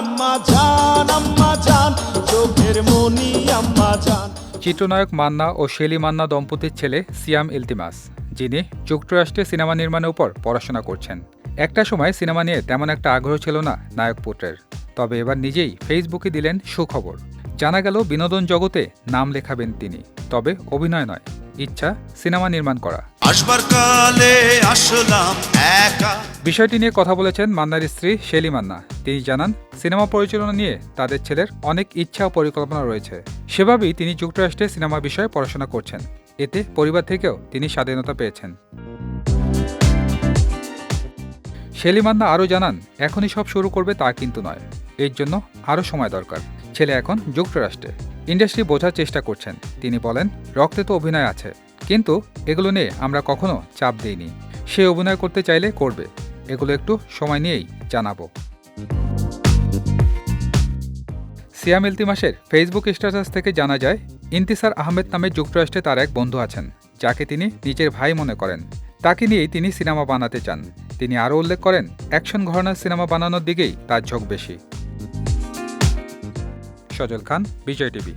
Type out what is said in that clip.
আম্মা জান আম্মা জান চোখের মনি আম্মা জান। চিত্রনায়ক মান্না ও শেলি মান্না দম্পতির ছেলে সিয়াম ইলতিমাস যিনি যুক্তরাষ্ট্রে সিনেমা নির্মাণের উপর পড়াশোনা করছেন। একটা সময় সিনেমা নিয়ে তেমন একটা আগ্রহ ছিল না নায়ক পুত্রের তবে এবার নিজেই ফেসবুকে দিলেন সুখবর। জানা গেল বিনোদন জগতে নাম লেখাবেন তিনি তবে অভিনয় নয় ইচ্ছা সিনেমা নির্মাণ করা। আসবার কালে আসলাম বিষয়টি নিয়ে কথা বলেছেন মান্নার স্ত্রী শেলি মান্না। তিনি জানান, সিনেমা পরিচালনা নিয়ে তাদের ছেলের অনেক ইচ্ছা ও পরিকল্পনা রয়েছে। সেভাবেই তিনি যুক্তরাষ্ট্রে সিনেমা বিষয়ে পড়াশোনা করছেন। এতে পরিবার থেকেও তিনি স্বাধীনতা পেয়েছেন। শেলি মান্না আরও জানান, এখনই সব শুরু করবে তা কিন্তু নয়। এর জন্য আরও সময় দরকার। ছেলে এখন যুক্তরাষ্ট্রে। ইন্ডাস্ট্রি বোঝার চেষ্টা করছেন। তিনি বলেন, রক্তে তো অভিনয় আছে। কিন্তু এগুলো নিয়ে আমরা কখনো চাপ দিইনি। সে অভিনয় করতে চাইলে করবে। এগুলো একটু সময় নিয়েই জানাব। সিয়াম ইলতিমাসের ফেসবুক স্ট্যাটাস থেকে জানা যায়, ইন্তিসার আহমেদ নামে যুক্তরাষ্ট্রে তার এক বন্ধু আছেন, যাকে তিনি নিজের ভাই মনে করেন। তাকে নিয়েই তিনি সিনেমা বানাতে চান। তিনি আরও উল্লেখ করেন, অ্যাকশন ঘরানার সিনেমা বানানোর দিকেই তার ঝোঁক বেশি। সজল খান, বিজয় টিভি।